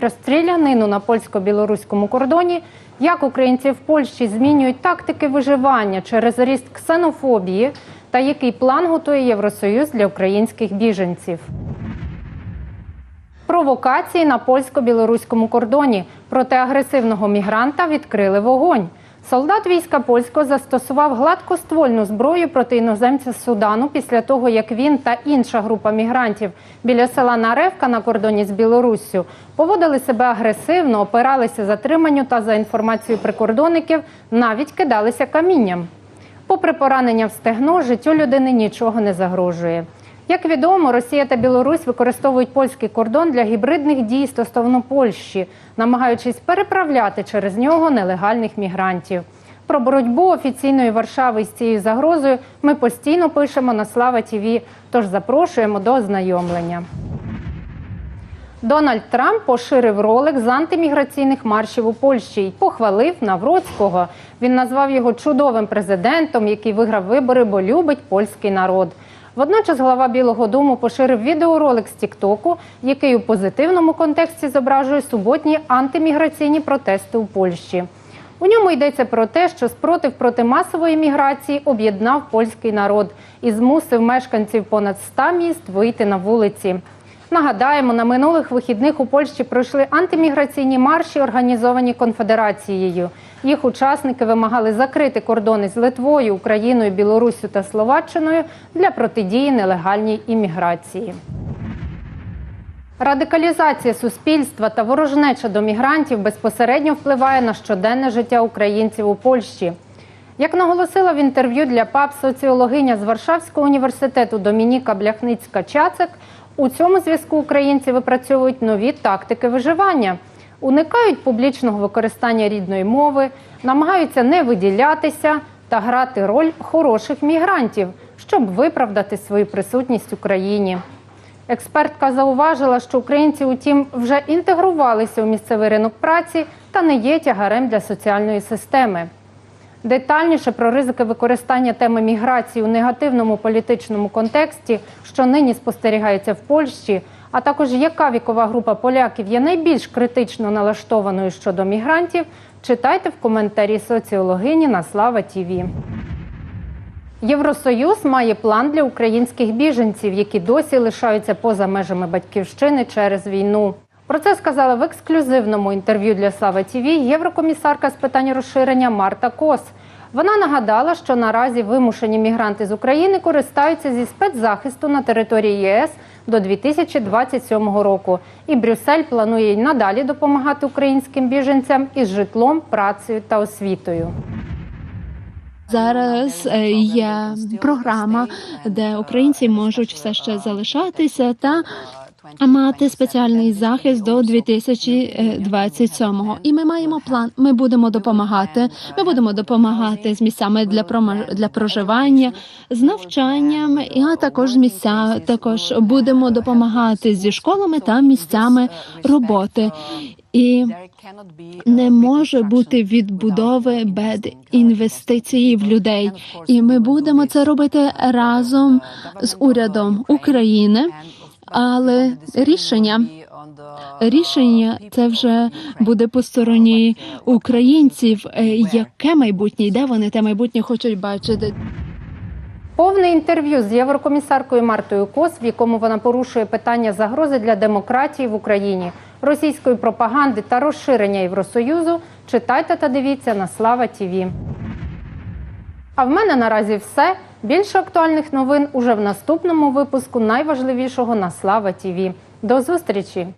Розстрілянину на польсько-білоруському кордоні, як українці в Польщі змінюють тактики виживання через ріст ксенофобії та який план готує Євросоюз для українських біженців. Провокації на польсько-білоруському кордоні проти агресивного мігранта відкрили вогонь. Солдат війська польського застосував гладкоствольну зброю проти іноземця з Судану після того, як він та інша група мігрантів біля села Наревка на кордоні з Білоруссю поводили себе агресивно, опиралися затриманню та за інформацією прикордонників навіть кидалися камінням. Попри поранення в стегно, життю людини нічого не загрожує. Як відомо, Росія та Білорусь використовують польський кордон для гібридних дій стосовно Польщі, намагаючись переправляти через нього нелегальних мігрантів. Про боротьбу офіційної Варшави з цією загрозою ми постійно пишемо на Слава ТІВІ, тож запрошуємо до ознайомлення. Дональд Трамп поширив ролик з антиміграційних маршів у Польщі і похвалив Навроцького. Він назвав його чудовим президентом, який виграв вибори, бо любить польський народ. Водночас глава Білого Дому поширив відеоролик з Тіктоку, який у позитивному контексті зображує суботні антиміграційні протести у Польщі. У ньому йдеться про те, що спротив проти масової міграції об'єднав польський народ і змусив мешканців понад 100 міст вийти на вулиці. Нагадаємо, на минулих вихідних у Польщі пройшли антиміграційні марші, організовані конфедерацією. Їх учасники вимагали закрити кордони з Литвою, Україною, Білоруссю та Словаччиною для протидії нелегальній імміграції. Радикалізація суспільства та ворожнеча до мігрантів безпосередньо впливає на щоденне життя українців у Польщі. Як наголосила в інтерв'ю для ПАП соціологиня з Варшавського університету Домініка Бляхницька-Чацик, у цьому зв'язку українці випрацьовують нові тактики виживання, уникають публічного використання рідної мови, намагаються не виділятися та грати роль хороших мігрантів, щоб виправдати свою присутність в Україні. Експертка зауважила, що українці, утім, вже інтегрувалися у місцевий ринок праці та не є тягарем для соціальної системи. Детальніше про ризики використання теми міграції у негативному політичному контексті, що нині спостерігається в Польщі, а також яка вікова група поляків є найбільш критично налаштованою щодо мігрантів, читайте в коментарі соціологині на Слава Тіві. Євросоюз має план для українських біженців, які досі лишаються поза межами батьківщини через війну. Про це сказала в ексклюзивному інтерв'ю для Слава ТІВІ єврокомісарка з питань розширення Марта Кос. Вона нагадала, що наразі вимушені мігранти з України користаються зі спецзахисту на території ЄС до 2027 року. І Брюссель планує й надалі допомагати українським біженцям із житлом, працею та освітою. Зараз е, є програма, де українці можуть все ще залишатися та мати спеціальний захист до 2027-го. І ми маємо план. Ми будемо допомагати. Ми будемо допомагати з місцями для для проживання, з навчанням, і а також з місця. Також будемо допомагати зі школами та місцями роботи. І не може бути відбудови без інвестицій в людей, і ми будемо це робити разом з урядом України. Але рішення рішення це вже буде по стороні українців. Е, Яке майбутнє, і де вони те майбутнє хочуть бачити? Повне інтерв'ю з єврокомісаркою Мартою Кос, в якому вона порушує питання загрози для демократії в Україні, російської пропаганди та розширення Євросоюзу. Читайте та дивіться на Слава Тіві. А в мене наразі все. Більше актуальних новин уже в наступному випуску найважливішого на Слава Тіві. До зустрічі!